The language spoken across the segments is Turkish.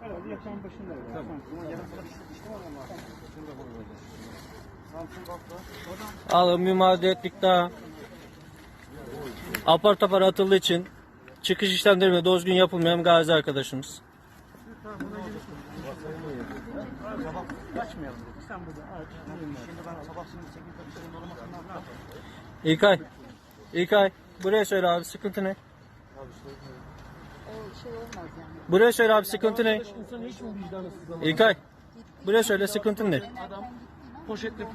Herhalde yatağın başında. Tamam. Alın bir mağduriyetlik daha. Apar topar atıldığı için çıkış işlemlerine düzgün yapılmayan gazi arkadaşımız. Açmayalım dedik. Sen burada aç. Şimdi ben sabah şimdi 8'de bir şeyin dolamasından ne yapayım? İlkay. İlkay. Buraya söyle abi sıkıntı ne? O şey olmaz yani. Buraya söyle abi sıkıntı ne? İnsan hiç mi vicdanısız ama? İlkay. Buraya söyle sıkıntın ne? Adam poşetle.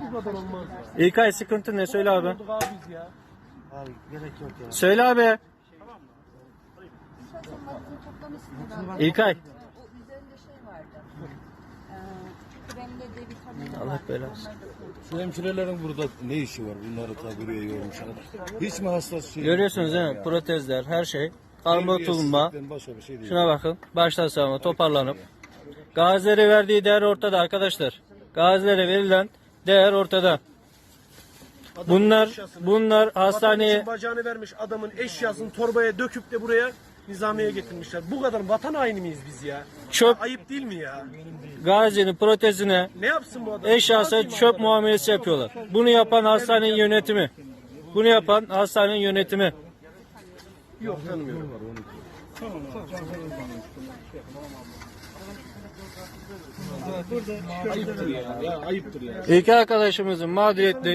Bu kadar olmaz. İlkay sıkıntı ne? Söyle abi. Olduk abi biz ya. Abi gerek yok ya. Söyle abi. İlkay. O üzerinde şey vardı. Ee, kremle D vitamini Allah vardı. belasını. Onları da koydum. Şu hemşirelerin burada ne işi var? Bunları ta buraya yormuşlar. Hiç mi hassas şey? Görüyorsunuz değil mi? Protezler, her şey. Başka bir şey değil. Şuna bakın. Baştan sağma toparlanıp. Gazilere verdiği değer ortada arkadaşlar. Gazilere verilen değer ortada. Bunlar bunlar hastaneye bacağını vermiş adamın eşyasını torbaya döküp de buraya nizamiye getirmişler. Bu kadar vatan haini miyiz biz ya? çöp Ayıp değil mi ya? gazinin protezine Ne yapsın bu adam? eşyası çöp muamelesi yapıyorlar. Bunu yapan hastanenin yönetimi. Bunu yapan hastanenin yönetimi. Yok tanımıyorum. İlk arkadaşımızın mağduriyetli